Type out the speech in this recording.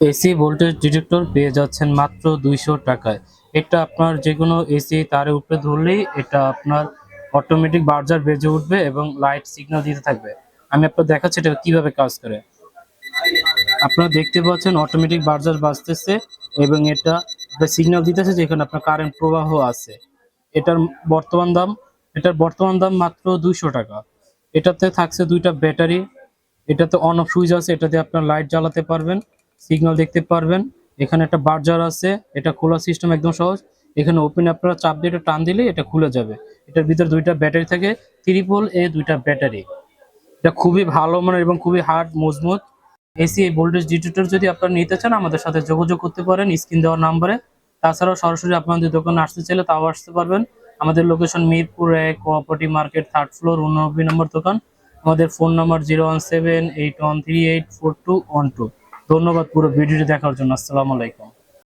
AC voltage detector পেয়ে যাচ্ছেন মাত্র দুইশো টাকায়। এটা আপনার যে কোনো এসি তারে উপরে ধরলেই এটা আপনার অটোমেটিক বার্জার বেজে উঠবে এবং লাইট সিগন্যাল দিতে থাকবে। আমি আপনার দেখাচ্ছি এটা কীভাবে কাজ করে। আপনারা দেখতে পাচ্ছেন অটোমেটিক বার্জার বাজতেছে এবং এটা সিগন্যাল দিতেছে যেখানে আপনার কারেন্ট প্রবাহ আছে। এটার বর্তমান দাম, এটার বর্তমান দাম মাত্র দুইশো টাকা। এটাতে থাকছে দুইটা ব্যাটারি, এটাতে অন অফ সুইচ আছে, এটাতে আপনার লাইট জ্বালাতে পারবেন। সিগন্যাল দেখতে পারবেন। এখানে একটা বার্জার আছে, এটা খোলা সিস্টেম একদম সহজ। এখানে ওপেন আপনারা চাপ দিয়ে এটা টান দিলে এটা খুলে যাবে। এটার ভিতর দুইটা ব্যাটারি থাকে, ত্রিপল এ দুইটা ব্যাটারি। এটা খুবই ভালো মানের এবং খুবই হার্ড মজবুত। এসি এই ভোল্টেজ ডিটেক্টর যদি আপনারা নিতে চান, আমাদের সাথে যোগাযোগ করতে পারেন, স্ক্রিন দেওয়ার নাম্বারে। তাছাড়াও সরাসরি আপনাদের দোকানে আসতে চাইলে তাও আসতে পারবেন। আমাদের লোকেশন মিরপুর এক কোঅপারেটিভ মার্কেট থার্ড ফ্লোর উননব্বই নম্বর দোকান। আমাদের phone number zero one seven eight one three eight four two one two ধন্যবাদ পুরো ভিডিওটি দেখার জন্য। আসসালামু আলাইকুম।